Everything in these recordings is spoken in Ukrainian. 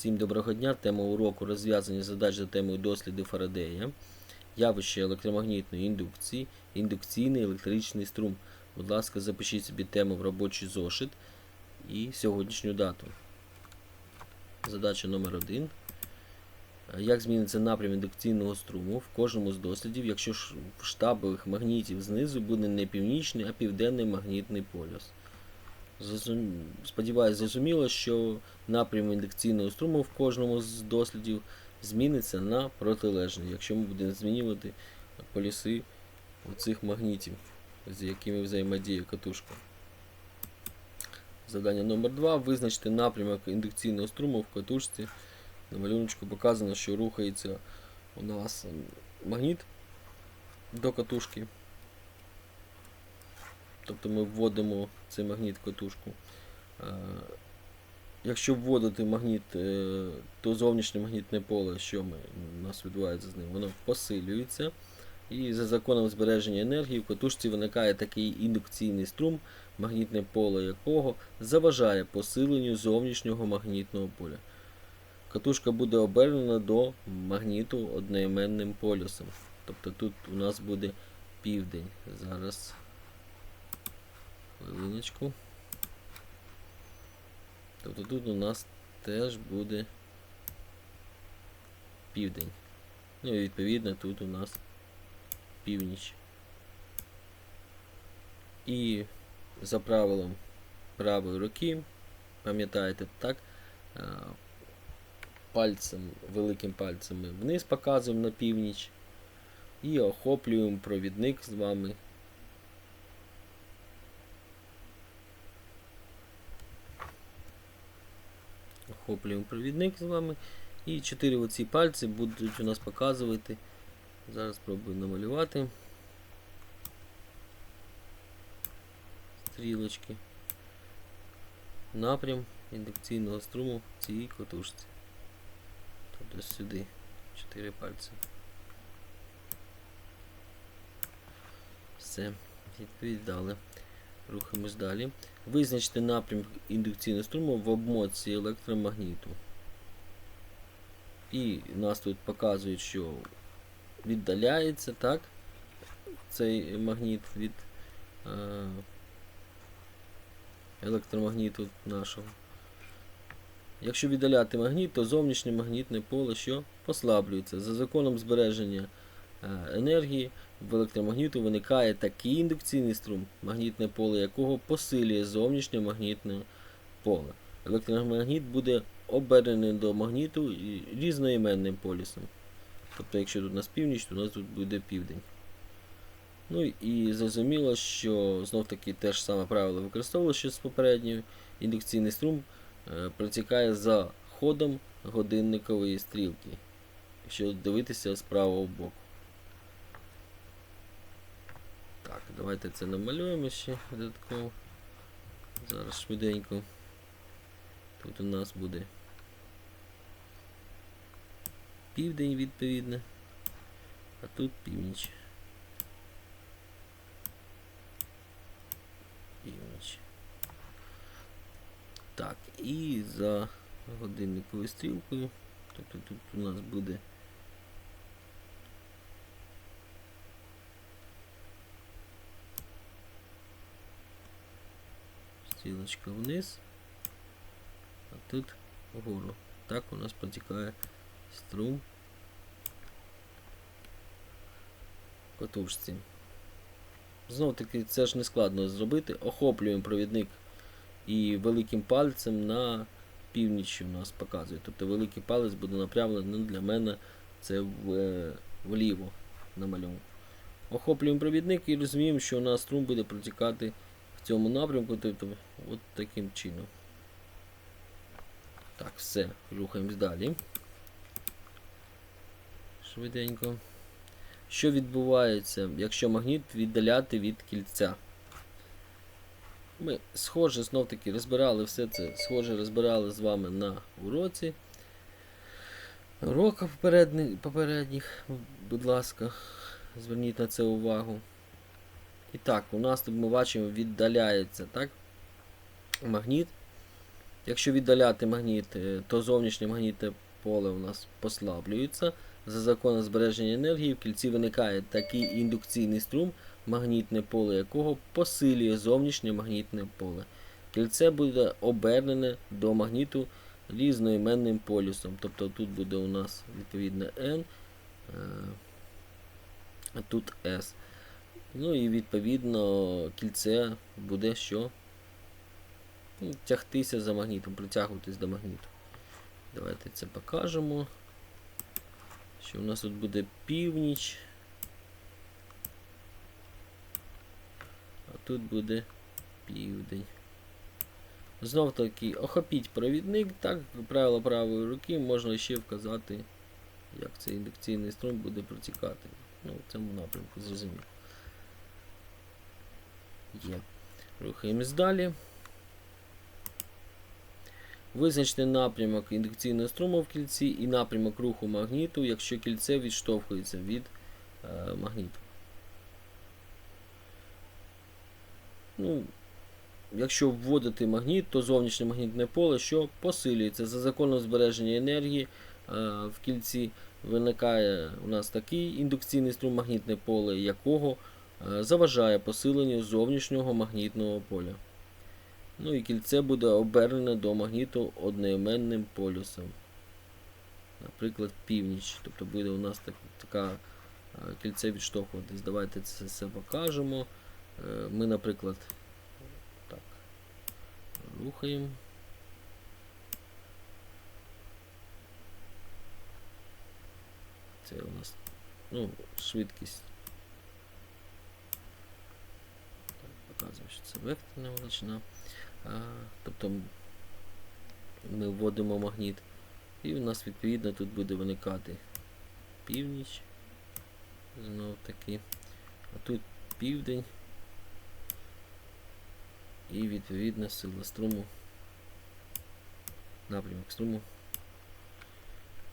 Всім доброго дня. Тема уроку розв'язання задач за темою досліди Фарадея, явище електромагнітної індукції, індукційний електричний струм. Будь ласка, запишіть собі тему в робочий зошит і сьогоднішню дату. Задача номер 1 Як зміниться напрям індукційного струму в кожному з дослідів, якщо в штабових магнітів знизу буде не північний, а південний магнітний полюс? Сподіваюсь, зрозуміло, що напрям індукційного струму в кожному з дослідів зміниться на протилежний, якщо ми будемо змінювати полюси оцих магнітів, з якими взаємодіє катушка. Завдання номер 2 Визначити напрямок індукційного струму в катушці. На малюночку показано, що рухається у нас магніт до катушки. Тобто ми вводимо цей магніт в катушку. Е, Якщо вводити магніт, е, то зовнішнє магнітне поле, що ми, у нас відбувається з ним, воно посилюється. І за законом збереження енергії в катушці виникає такий індукційний струм, магнітне поле якого заважає посиленню зовнішнього магнітного поля. Катушка буде обернена до магніту одноіменним полюсом. Тобто тут у нас буде південь. Зараз хвилиночку. Тобто тут у нас теж буде південь. Ну і відповідно тут у нас північ. І за правилом правої руки, пам'ятаєте, так, пальцем, великим пальцем ми вниз показуємо на північ і охоплюємо провідник з вами охоплюємо провідник з вами. І чотири оці пальці будуть у нас показувати. Зараз спробую намалювати. Стрілочки. Напрям індукційного струму в цій котушці. Тобто сюди. Чотири пальці. Все, відповідали. Рухаємось далі. Визначте напрям індукційного струму в обмотці електромагніту. І нас тут показують, що віддаляється так, цей магніт від е, електромагніту нашого. Якщо віддаляти магніт, то зовнішнє магнітне поле що послаблюється. За законом збереження е, енергії в електромагніту виникає такий індукційний струм, магнітне поле якого посилює зовнішнє магнітне поле. Електромагніт буде оберений до магніту різноіменним полюсом. Тобто, якщо тут у нас північ, то у нас тут буде південь. Ну і зрозуміло, що знов таки те ж саме правило використовувалося що з попередньою. Індукційний струм е, протікає за ходом годинникової стрілки. Якщо дивитися з правого боку. Так, давайте це намалюємо ще додатково. Зараз швиденько. Тут у нас буде південь відповідно, а тут північ. Північ. Так, і за годинниковою стрілкою, тобто тут у нас буде стрілочка вниз, а тут вгору. Так у нас протікає струм катушці. Знову таки, це ж не складно зробити. Охоплюємо провідник і великим пальцем на північ у нас показує. Тобто великий палець буде направлений для мене це в, е, вліво на малюнку. Охоплюємо провідник і розуміємо, що у нас струм буде протікати в цьому напрямку, тобто от таким чином. Так, все, рухаємось далі. Швиденько. Що відбувається, якщо магніт віддаляти від кільця? Ми схоже знов таки розбирали все це, схоже розбирали з вами на уроці. Уроках попередніх, будь ласка, зверніть на це увагу. І так, у нас тут ми бачимо віддаляється так? магніт Якщо віддаляти магніт, е, то зовнішнє магнітне поле у нас послаблюється. За законом збереження енергії в кільці виникає такий індукційний струм, магнітне поле якого посилює зовнішнє магнітне поле. Кільце буде обернене до магніту різноіменним полюсом. Тобто тут буде у нас відповідно N, е, а тут S. Ну і відповідно кільце буде що? Ну, Тягтися за магнітом, притягуватись до магніту. Давайте це покажемо. Що у нас тут буде північ. А тут буде південь. Знов таки охопіть провідник, так, правило правої руки можна ще вказати, як цей індукційний струм буде протікати. Ну, в цьому напрямку зрозуміло. Є. Рухаємось далі. Визначте напрямок індукційного струму в кільці і напрямок руху магніту, якщо кільце відштовхується від е, магніту. Ну, якщо вводити магніт, то зовнішнє магнітне поле, що посилюється. За законом збереження енергії е, в кільці виникає у нас такий індукційний струм магнітне поле, якого заважає посиленню зовнішнього магнітного поля. Ну і кільце буде обернене до магніту одноіменним полюсом. Наприклад, північ. Тобто буде у нас так, така е, кільце відштовхуватись. Давайте це все покажемо. Е, Ми, наприклад, так, рухаємо. Це у нас ну, швидкість. Так, показуємо, що це векторна величина. А, тобто ми вводимо магніт. І у нас відповідно тут буде виникати північ. Знов таки. А тут південь. І відповідно сила струму. Напрямок струму.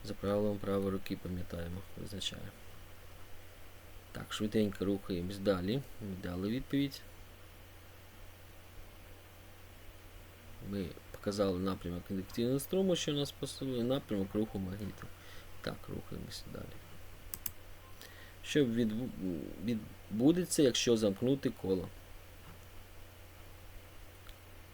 За правилом правої руки пам'ятаємо, визначає. Так, швиденько рухаємось далі. Дали відповідь. Ми показали напрямок індукційного струму, що нас посилює, напрямок руху магніту. Так, рухаємося далі. Що відбудеться, якщо замкнути коло?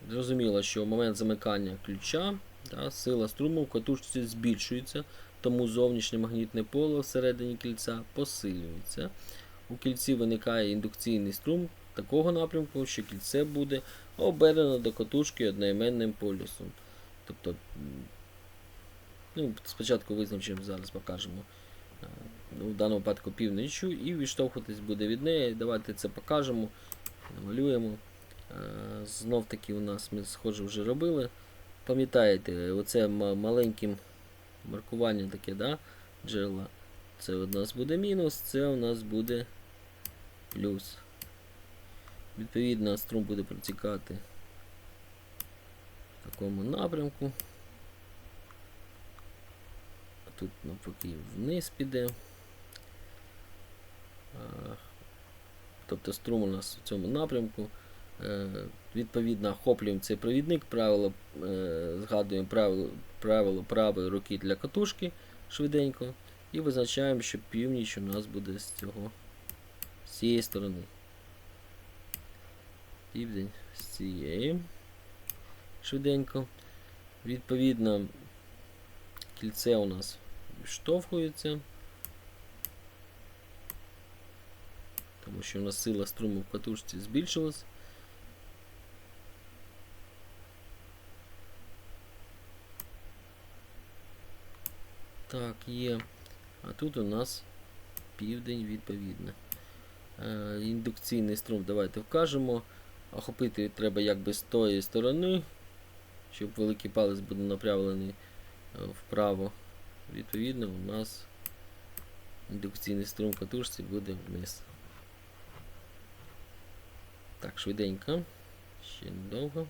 Зрозуміло, що в момент замикання ключа да, сила струму в катушці збільшується, тому зовнішнє магнітне поле всередині кільця посилюється. У кільці виникає індукційний струм такого напрямку, що кільце буде обернено до катушки одноіменним полюсом. Тобто, ну, спочатку визначимо, зараз покажемо е, ну, в даному випадку північю і відштовхуватись буде від неї. Давайте це покажемо, намалюємо. Е, Знов таки у нас ми схоже вже робили. Пам'ятаєте, оце маленьким маркування таке, да, джерела. Це у нас буде мінус, це у нас буде плюс. Відповідно, струм буде протікати в такому напрямку. Тут навпаки вниз піде. Тобто струм у нас в цьому напрямку. Е, Відповідно, охоплюємо цей провідник, правило, е, згадуємо правило, правило правої руки для катушки швиденько. І визначаємо, що північ у нас буде з цього з цієї сторони. Південь з цієї. Швиденько. Відповідно, кільце у нас відштовхується. Тому що у нас сила струму в катушці збільшилась. Так, є. А тут у нас південь відповідно. Е, індукційний струм давайте вкажемо. Охопити треба якби з тої сторони, щоб великий палець буде направлений е, вправо. Відповідно, у нас індукційний струм катушці буде вниз. Так, швиденько. Ще недовго.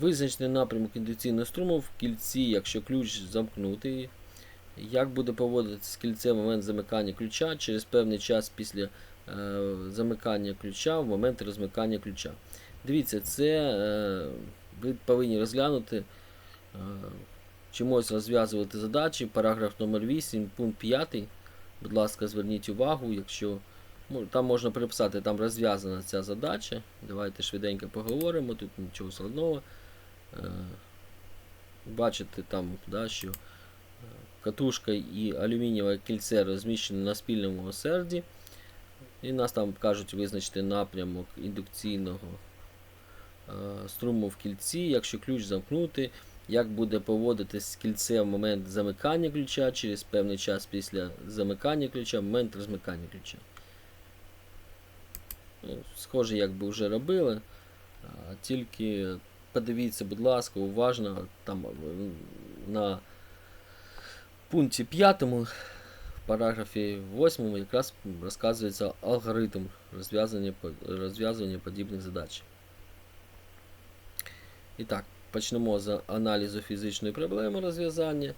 Визначений напрямок індукційного струму в кільці, якщо ключ замкнутий. Як буде поводитися кільце в момент замикання ключа через певний час після замикання ключа в момент розмикання ключа. Дивіться, це е, ви повинні розглянути е, чимось розв'язувати задачі. Параграф номер 8, пункт 5. Будь ласка, зверніть увагу, якщо ну, там можна переписати, там розв'язана ця задача. Давайте швиденько поговоримо, тут нічого складного. Е, Бачите там, да, що е, катушка і алюмінієве кільце розміщені на спільному осерді. І нас там кажуть визначити напрямок індукційного е, струму в кільці, якщо ключ замкнути, як буде поводитись кільце в момент замикання ключа через певний час після замикання ключа, в момент розмикання ключа. Ну, схоже, як би вже робили. Тільки подивіться, будь ласка, уважно там на пункті 5 в параграфі 8 якраз розказується алгоритм розв'язання, розв'язування подібних задач. І так, почнемо з аналізу фізичної проблеми розв'язання.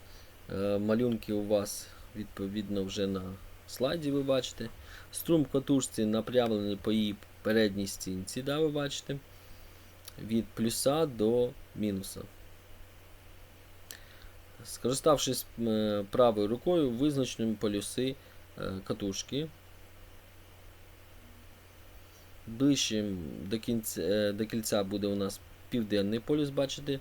Е, Малюнки у вас відповідно вже на слайді ви бачите. Струм катушці напрямлений по її передній стінці, да, ви бачите, від плюса до мінуса. Скориставшись е, правою рукою, визначимо полюси е, катушки. Ближче до кінця, е, до кільця буде у нас південний полюс, бачите.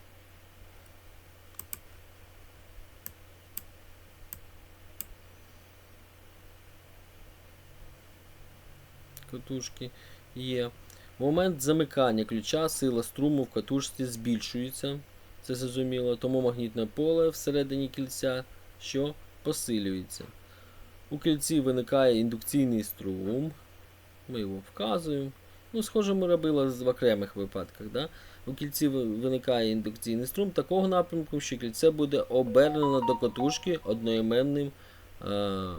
Катушки є. В момент замикання ключа сила струму в катушці збільшується. Це зрозуміло, тому магнітне поле всередині кільця, що посилюється. У кільці виникає індукційний струм. Ми його вказуємо. Ну, схоже, ми робили в окремих випадках. Да? У кільці виникає індукційний струм такого напрямку, що кільце буде обернено до катушки одноіменним е,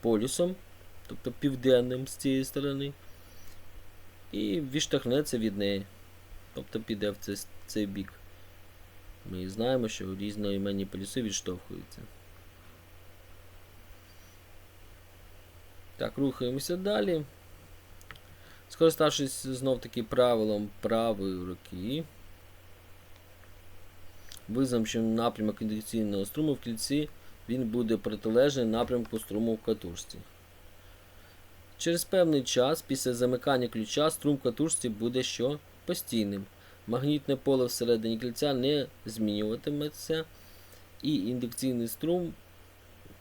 полюсом, тобто південним з цієї сторони, і відштовхнеться від неї. Тобто піде в цей, цей бік. Ми знаємо, що різноіменні полюси відштовхуються. Так, рухаємося далі. Скориставшись знов таки правилом правої руки, визначимо напрямок індукційного струму в кільці, він буде протилежний напрямку струму в катушці. Через певний час після замикання ключа струм в катушці буде що? Постійним. Магнітне поле всередині кільця не змінюватиметься, і індукційний струм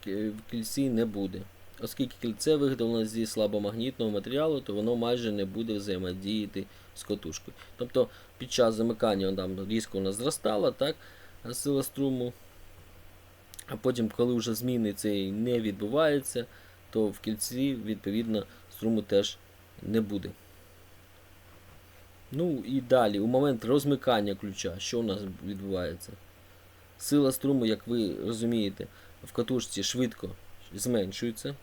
в кільці не буде. Оскільки кільце виготовлено зі слабомагнітного матеріалу, то воно майже не буде взаємодіяти з катушкою. Тобто під час замикання там різко нас зростала так, сила струму, а потім, коли вже зміни цієї не відбувається, то в кільці, відповідно, струму теж не буде. Ну і далі, у момент розмикання ключа, що у нас відбувається? Сила струму, як ви розумієте, в катушці швидко зменшується.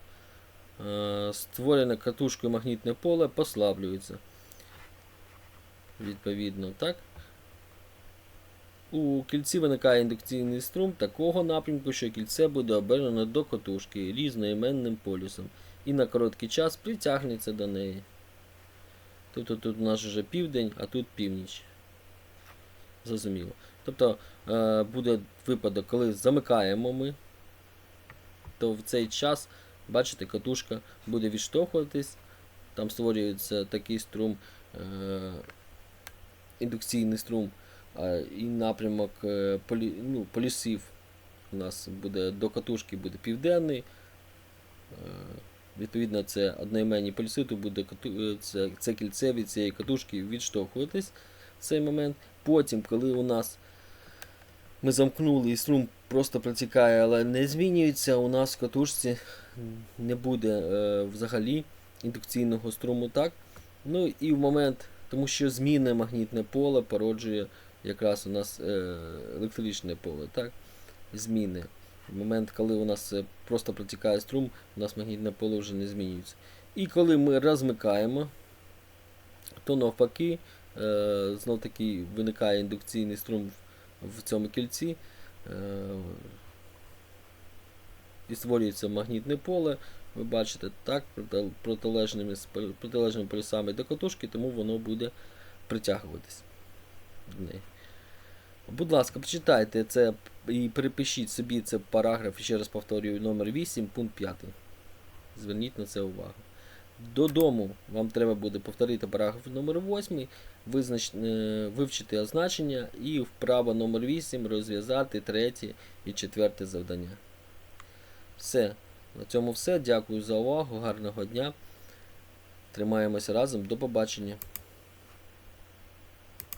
Е, Створене катушкою магнітне поле послаблюється. Відповідно, так? У кільці виникає індукційний струм такого напрямку, що кільце буде обернено до катушки різноіменним полюсом і на короткий час притягнеться до неї. Тобто тут у нас вже південь, а тут північ. Зрозуміло. Тобто е, буде випадок, коли замикаємо ми, то в цей час, бачите, катушка буде відштовхуватись, там створюється такий струм, е, індукційний струм, і напрямок е, полі, ну, полюсів у нас буде до катушки буде південний. Відповідно, це одноіменні полюси, то буде е, це, це кільце від цієї катушки відштовхуватись в цей момент. Потім, коли у нас ми замкнули і струм просто протікає, але не змінюється, у нас в катушці не буде е, взагалі індукційного струму. так. Ну і в момент, тому що змінне магнітне поле породжує якраз у нас е, електричне поле. так. Зміни. В момент, коли у нас е, просто протікає струм, у нас магнітне поле вже не змінюється. І коли ми розмикаємо, то навпаки, е, знов таки виникає індукційний струм в, цьому кільці. Е, і створюється магнітне поле. Ви бачите, так, протилежними, протилежними полюсами до катушки, тому воно буде притягуватись. до неї. Будь ласка, почитайте це і перепишіть собі це параграф, ще раз повторюю, номер 8, пункт 5. Зверніть на це увагу. Додому вам треба буде повторити параграф номер 8, визнач... е, вивчити означення і вправо номер 8 розв'язати третє і четверте завдання. Все. На цьому все. Дякую за увагу. Гарного дня. Тримаємося разом. До побачення.